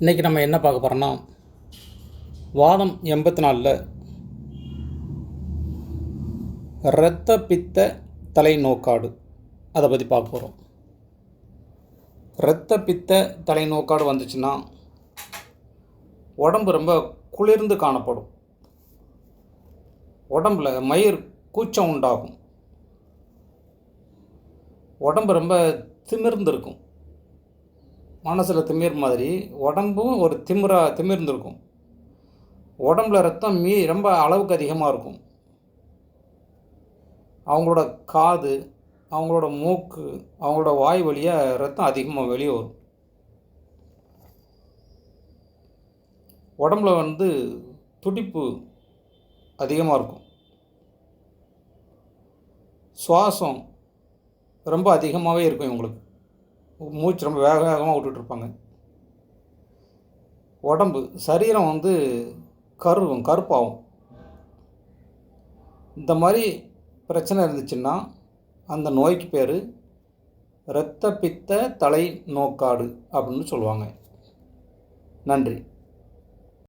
இன்றைக்கி நம்ம என்ன பார்க்க போகிறோன்னா வாதம் எண்பத்தி நாலில் இரத்த பித்த தலை நோக்காடு அதை பற்றி பார்க்க போகிறோம் இரத்த பித்த தலை நோக்காடு வந்துச்சுன்னா உடம்பு ரொம்ப குளிர்ந்து காணப்படும். உடம்புல மயிர் கூச்சம் உண்டாகும். உடம்பு ரொம்ப திமிர்ந்திருக்கும். மனசில் திமிர் மாதிரி உடம்பும் ஒரு திமிரா திமிர்ந்துருக்கும். உடம்புல ரத்தம் மீ ரொம்ப அளவுக்கு அதிகமாக இருக்கும். அவங்களோட காது அவங்களோட மூக்கு அவங்களோட வாய் வழியாக ரத்தம் அதிகமாக வெளியே வரும். உடம்புல வந்து துடிப்பு அதிகமாக இருக்கும். சுவாசம் ரொம்ப அதிகமாகவே இருக்கும் இவங்களுக்கு. மூச்சு ரொம்ப வேக வேகமாக விட்டுட்ருப்பாங்க. உடம்பு சரீரம் வந்து கருவும் கருப்பாகும். இந்த மாதிரி பிரச்சனை இருந்துச்சுன்னா அந்த நோய்க்கு பேர் இரத்த பித்த தலை நோக்காடு அப்படின்னு சொல்லுவாங்க. நன்றி.